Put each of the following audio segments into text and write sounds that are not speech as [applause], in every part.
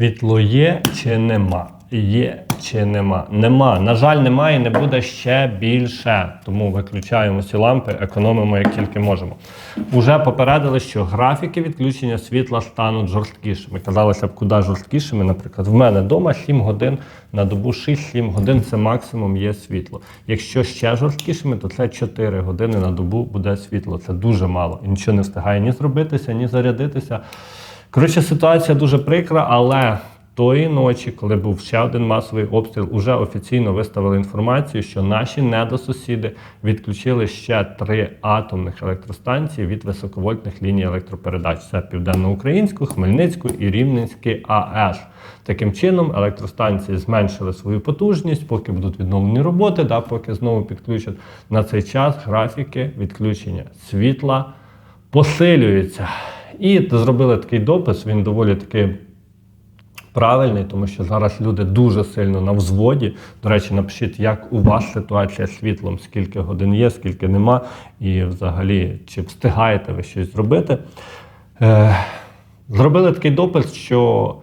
Світло є чи нема? Є чи нема? Нема. На жаль, немає, не буде ще більше. Тому виключаємо ці лампи, економимо як тільки можемо. Уже попередили, що графіки відключення світла стануть жорсткішими. Казалося б, куди жорсткішими. Наприклад, в мене вдома 7 годин на добу 6-7 годин це максимум є світло. Якщо ще жорсткішими, то це 4 години на добу буде світло. Це дуже мало. І нічого не встигає ні зробитися, ні зарядитися. Коротше, ситуація дуже прикра, але тої ночі, коли був ще один масовий обстріл, уже офіційно виставили інформацію, що наші недосусіди відключили ще три атомних електростанції від високовольтних ліній електропередач. Це Південноукраїнську, Хмельницьку і Рівненський АЕШ. Таким чином, електростанції зменшили свою потужність, поки будуть відновлені роботи, да, поки знову підключать на цей час графіки відключення світла посилюються. І зробили такий допис, він доволі таки правильний, тому що зараз люди дуже сильно на взводі. До речі, напишіть, як у вас ситуація з світлом, скільки годин є, скільки нема, і взагалі, чи встигаєте ви щось зробити. Е, зробили такий допис, що.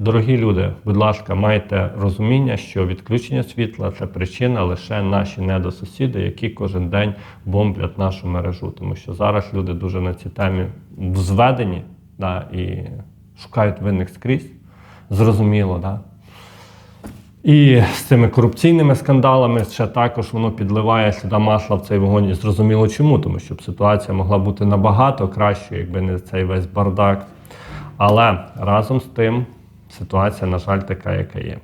Дорогі люди, будь ласка, майте розуміння, що відключення світла це причина лише наші недосусіди, які кожен день бомблять нашу мережу. Тому що зараз люди дуже на цій темі зведені да, і шукають винних скрізь. Зрозуміло, да? І з цими корупційними скандалами ще також воно підливає сюди масла в цей вогонь. І зрозуміло чому, тому що ситуація могла бути набагато кращою, якби не цей весь бардак. Але разом з тим ситуація, на жаль, така, яка є.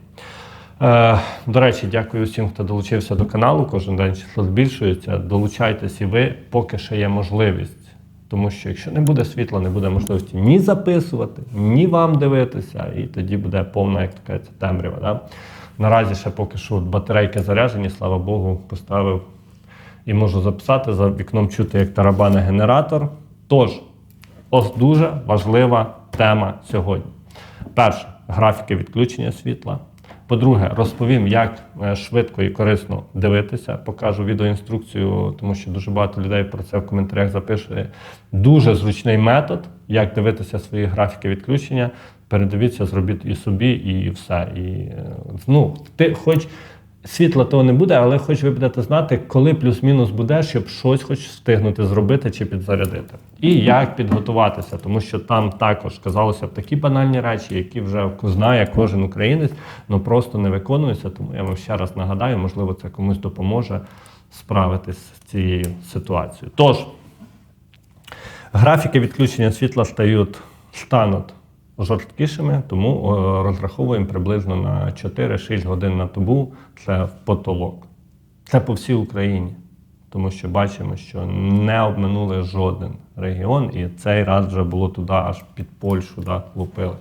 Е, до речі, дякую всім, хто долучився до каналу. Кожен день число збільшується. Долучайтесь і ви, поки ще є можливість. Тому що якщо не буде світла, не буде можливості ні записувати, ні вам дивитися, і тоді буде повна, як така темрява. Да? Наразі ще поки що батарейки заряджені, слава Богу, поставив і можу записати. За вікном чути, як тарабане генератор. Тож, ось дуже важлива тема сьогодні. Перше графіки відключення світла. По-друге, розповім, як е, швидко і корисно дивитися. Покажу відеоінструкцію, тому що дуже багато людей про це в коментарях запише. Дуже зручний метод, як дивитися свої графіки відключення. Передивіться, зробіть і собі, і все. І, е, ну, ти хоч світла того не буде, але хоч ви будете знати, коли плюс-мінус буде, щоб щось хоч встигнути зробити чи підзарядити. І як підготуватися, тому що там також казалося б такі банальні речі, які вже знає кожен українець, але просто не виконуються. Тому я вам ще раз нагадаю, можливо, це комусь допоможе справитись з цією ситуацією. Тож, графіки відключення світла стають стануть жорсткішими, тому розраховуємо приблизно на 4-6 годин на добу. Це потолок. Це по всій Україні. Тому що бачимо, що не обминули жоден регіон, і цей раз вже було туди, аж під Польщу да, лупили.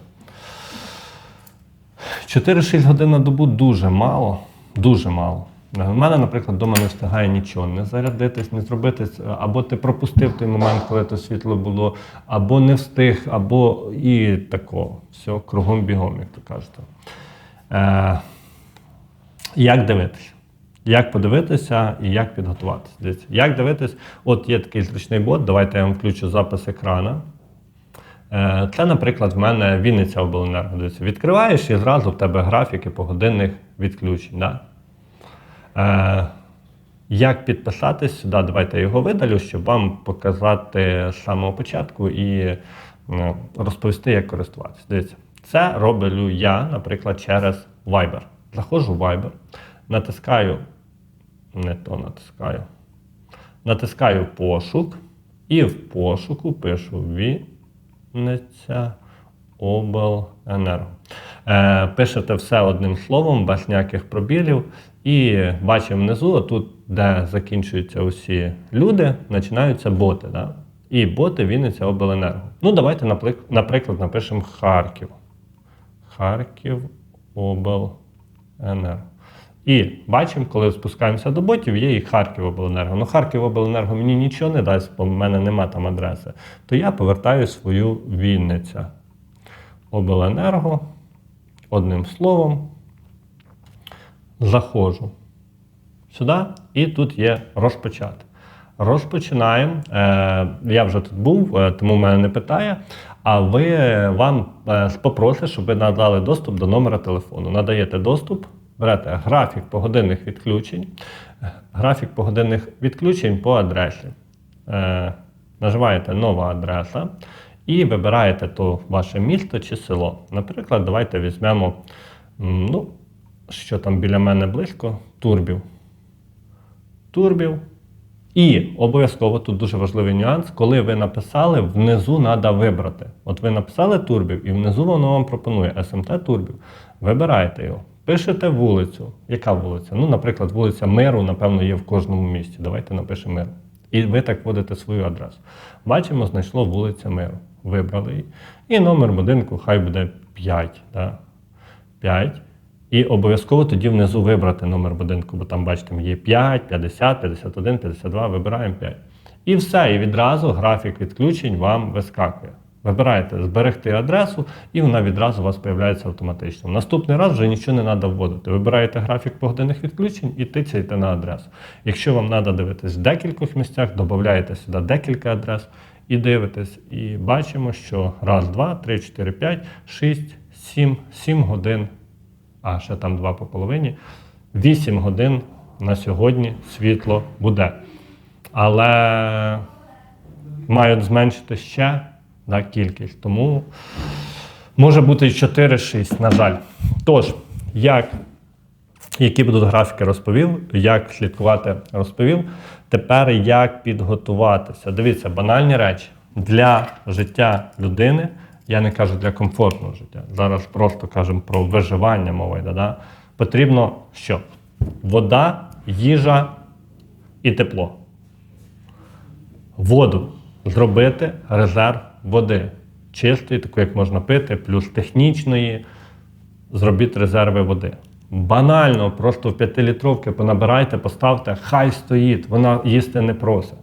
4-6 годин на добу дуже мало, дуже мало. У мене, наприклад, вдома не встигає нічого, не зарядитись, не зробити. Або ти пропустив той момент, коли то світло було, або не встиг, або і тако. Все, кругом бігом, як то кажете. Е, Як дивитися? Як подивитися і як підготуватися? Дивіться, Як дивитись? От є такий зручний бот, давайте я вам включу запис екрана. Е, Це, наприклад, в мене Вінниця обленерго. Дивіться, Відкриваєш і зразу в тебе графіки погодинних відключень. Да? Е, Як підписатись сюди? Давайте я його видалю, щоб вам показати з самого початку і е, розповісти, як користуватися. Дивіться, це роблю я, наприклад, через Viber. Заходжу в Viber, натискаю, не то натискаю, натискаю пошук і в пошуку пишу Вінниця Обленерго. Е, пишете все одним словом, без ніяких пробілів. І бачимо внизу, тут, де закінчуються усі люди, починаються боти. Да? І боти Вінниця Обленерго. Ну, давайте, наприклад, напишемо Харків. Харків Обленерго. І бачимо, коли спускаємося до ботів, є і Харків Обленерго. Ну, Харків Обленерго мені нічого не дасть, бо в мене нема там адреси. То я повертаю свою Вінниця. Обленерго. Одним словом. Заходжу сюди, і тут є розпочати. Розпочинаємо. Е, Я вже тут був, е, тому мене не питає. а ви вам е, попросить, щоб ви надали доступ до номера телефону. Надаєте доступ, берете графік погодинних відключень, графік погодинних відключень по адресі. Нажимаєте нова адреса і вибираєте то ваше місто чи село. Наприклад, давайте візьмемо, ну, що там біля мене близько, Турбів. Турбів. І обов'язково тут дуже важливий нюанс, коли ви написали, внизу треба вибрати. От ви написали турбів, і внизу воно вам пропонує СМТ турбів. Вибираєте його, пишете вулицю. Яка вулиця? Ну, наприклад, вулиця Миру, напевно, є в кожному місті. Давайте напишемо Миру. І ви так вводите свою адресу. Бачимо, знайшло вулиця Миру. Вибрали її. І номер будинку хай буде 5. Да? 5. І обов'язково тоді внизу вибрати номер будинку, бо там, бачите, є 5, 50, 51, 52, вибираємо 5. І все, і відразу графік відключень вам вискакує. Вибираєте зберегти адресу, і вона відразу у вас з'являється автоматично. Наступний раз вже нічого не треба вводити. Вибираєте графік погодинних відключень і тицяєте на адресу. Якщо вам треба дивитись в декількох місцях, додаєте сюди декілька адрес і дивитесь. І бачимо, що раз, два, три, чотири, п'ять, шість, сім, сім годин а ще там два по половині. 8 годин на сьогодні світло буде. Але мають зменшити ще да, кількість. Тому може бути і 4-6, на жаль. Тож, як, які будуть графіки, розповів, як слідкувати, розповів. Тепер як підготуватися. Дивіться, банальні речі для життя людини. Я не кажу для комфортного життя. Зараз просто кажемо про виживання мова йде. Да? Потрібно що? Вода, їжа і тепло. Воду зробити резерв води. Чистої, таку, як можна пити, плюс технічної. Зробіть резерви води. Банально, просто в 5-літровки понабирайте, поставте, хай стоїть, вона їсти не просить.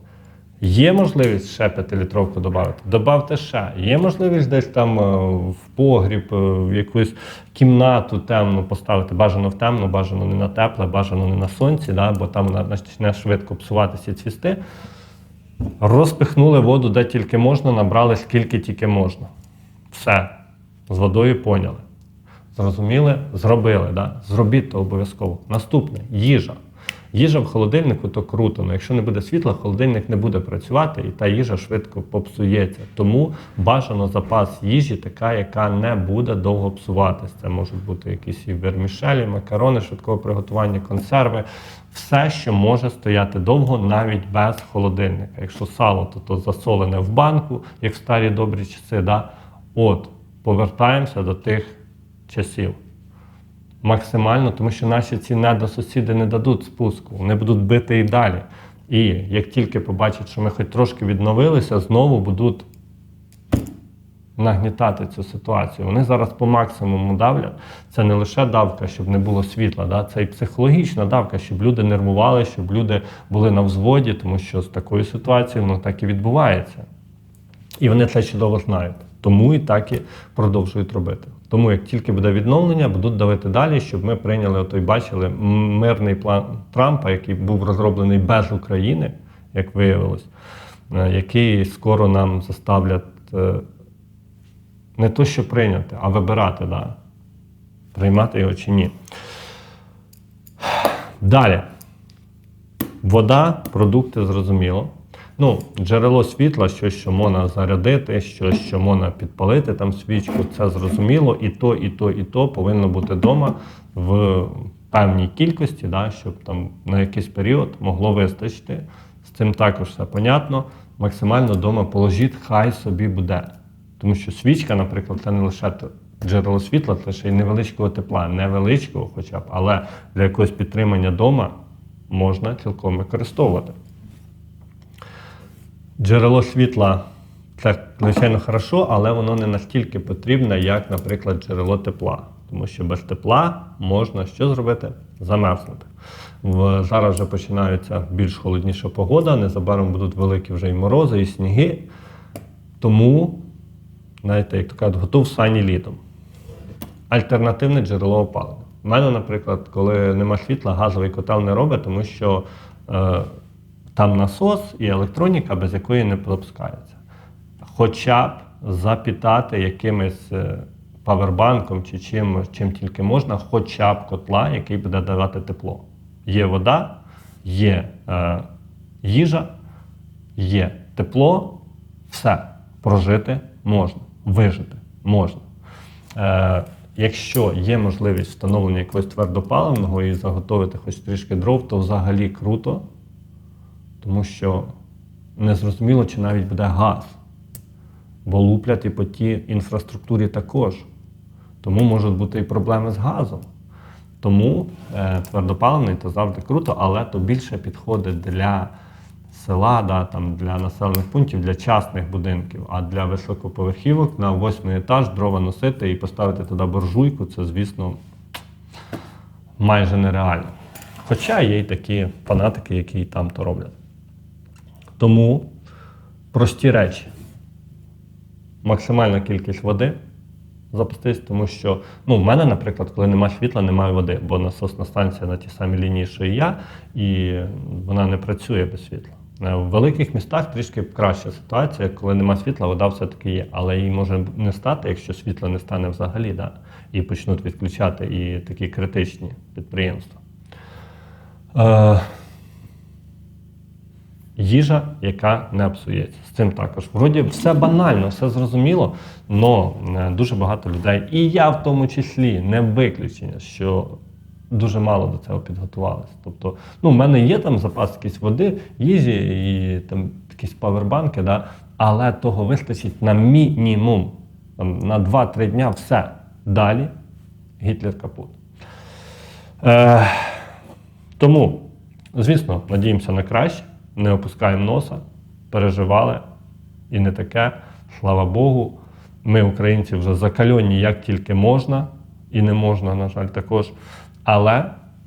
Є можливість ще 5-літровку додати? Добавте ще. Є можливість десь там е, в погріб, е, в якусь кімнату темну поставити. Бажано в темну, бажано не на тепле, бажано не на сонці, да, бо там вона почне швидко псуватися і цвісти. Розпихнули воду де тільки можна, набрали скільки тільки можна. Все. З водою поняли. Зрозуміли? Зробили. Да? Зробіть то обов'язково. Наступне їжа. Їжа в холодильнику то круто, але якщо не буде світла, холодильник не буде працювати і та їжа швидко попсується. Тому бажано запас їжі, така, яка не буде довго псуватися. Це можуть бути якісь і вермішелі, макарони, швидкого приготування, консерви, все, що може стояти довго, навіть без холодильника. Якщо сало, то, то засолене в банку, як в старі добрі часи. Да? От, повертаємося до тих часів максимально, тому що наші ці недосусіди не дадуть спуску, вони будуть бити і далі. І як тільки побачать, що ми хоч трошки відновилися, знову будуть нагнітати цю ситуацію. Вони зараз по максимуму давлять. Це не лише давка, щоб не було світла, да? це і психологічна давка, щоб люди нервували, щоб люди були на взводі, тому що з такою ситуацією воно так і відбувається. І вони це чудово знають. Тому і так і продовжують робити. Тому як тільки буде відновлення, будуть давити далі, щоб ми прийняли отой, бачили мирний план Трампа, який був розроблений без України, як виявилось, е, який скоро нам заставлять е, не то, що прийняти, а вибирати, да, приймати його чи ні. Далі. Вода, продукти зрозуміло. Ну, джерело світла, щось, що можна зарядити, щось, що можна підпалити там свічку, це зрозуміло. І то, і то, і то повинно бути вдома в певній кількості, да, щоб там на якийсь період могло вистачити. З цим також все понятно. Максимально вдома положіть, хай собі буде. Тому що свічка, наприклад, це не лише джерело світла, це ще й невеличкого тепла, невеличкого хоча б, але для якогось підтримання вдома можна цілком використовувати. Джерело світла це, звичайно, хорошо, але воно не настільки потрібне, як, наприклад, джерело тепла. Тому що без тепла можна що зробити? Замерзнути. Зараз вже починається більш холодніша погода, незабаром будуть великі вже і морози, і сніги. Тому, знаєте, як то кажуть, готов сані літом. Альтернативне джерело опалення. У мене, наприклад, коли нема світла, газовий котел не робить, тому що е, там насос і електроніка, без якої не пропускається. Хоча б запітати якимось е, павербанком чи чим, чим тільки можна, хоча б котла, який буде давати тепло. Є вода, є е, їжа, є тепло, все прожити можна, вижити можна. Е, якщо є можливість встановлення якогось твердопаливного і заготовити хоч трішки дров, то взагалі круто, тому що незрозуміло, чи навіть буде газ. Бо луплять і по тій інфраструктурі також. Тому можуть бути і проблеми з газом. Тому е, твердопаливний то завжди круто, але то більше підходить для села, да, там, для населених пунктів, для частних будинків. А для високоповерхівок на восьмий етаж дрова носити і поставити туди буржуйку, це, звісно, майже нереально. Хоча є й такі фанатики, які там то роблять. Тому прості речі. Максимальна кількість води запастись, тому що ну, в мене, наприклад, коли немає світла, немає води, бо насосна станція на тій самій лінії, що і я, і вона не працює без світла. В великих містах трішки краща ситуація, коли немає світла, вода все-таки є. Але її може не стати, якщо світла не стане взагалі, да? і почнуть відключати і такі критичні підприємства. Е, їжа, яка не псується. З цим також. Вроді все банально, все зрозуміло, але дуже багато людей, і я в тому числі, не виключення, що дуже мало до цього підготувалися. Тобто, ну, в мене є там запас якісь води, їжі і там якісь павербанки, да? але того вистачить на мінімум. Там, на 2-3 дня все. Далі Гітлер капут. Е, тому, звісно, надіємося на краще, не опускаємо носа, переживали і не таке. Слава Богу. Ми, українці, вже закальонні як тільки можна, і не можна, на жаль, також. Але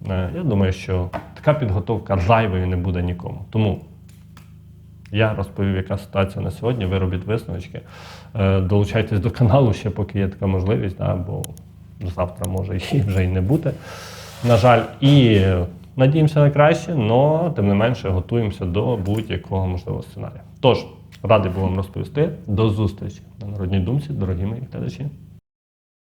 е, я думаю, що така підготовка зайвою не буде нікому. Тому я розповів, яка ситуація на сьогодні. Ви робіть висновочки. Е, Долучайтесь до каналу ще, поки є така можливість, да, бо завтра може [laughs] її вже й не бути. На жаль, і надіємося на краще, але тим не менше готуємося до будь-якого можливого сценарія. Тож, радий був вам розповісти. До зустрічі на народній думці, дорогі мої глядачі.